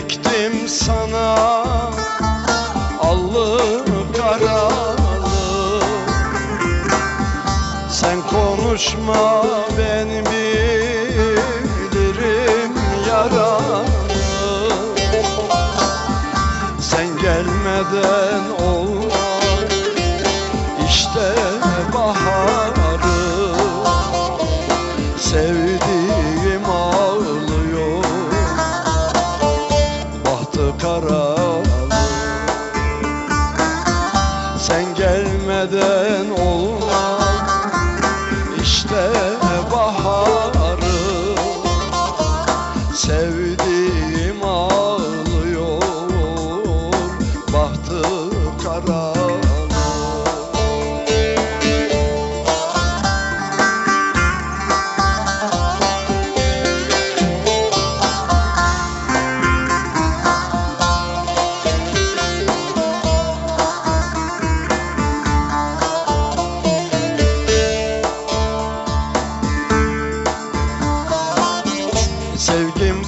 diktim sana. Allı karalı Sen konuşma ben bilirim yaralı Sen gelmeden olmaz işte baharı. Sev gelmeden olmaz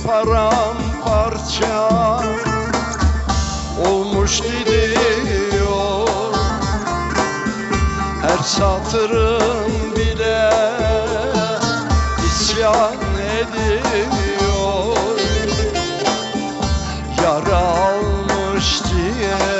Param parça olmuş gidiyor. Her satırım bile isyan ediyor. Yara almış ciğerlerim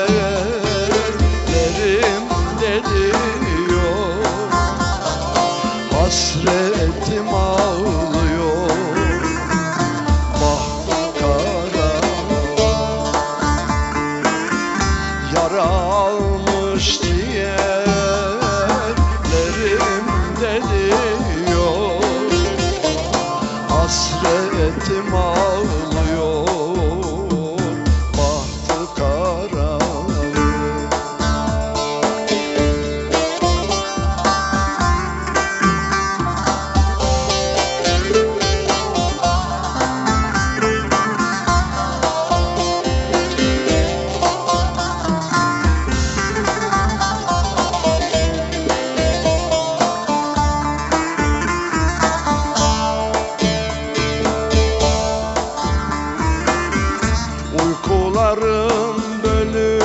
Uykularım bölük,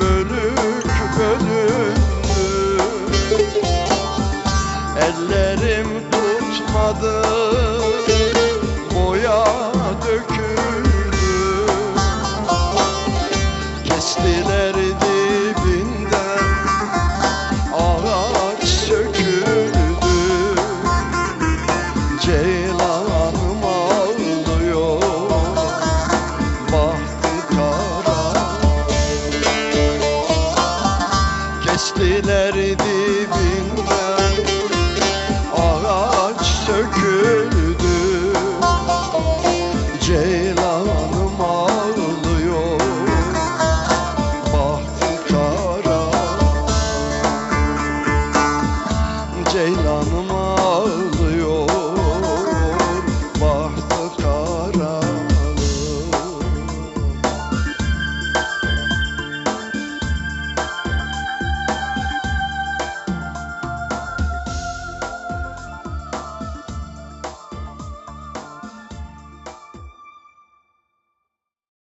bölük, bölündü Ellerim tutmadı, Okay.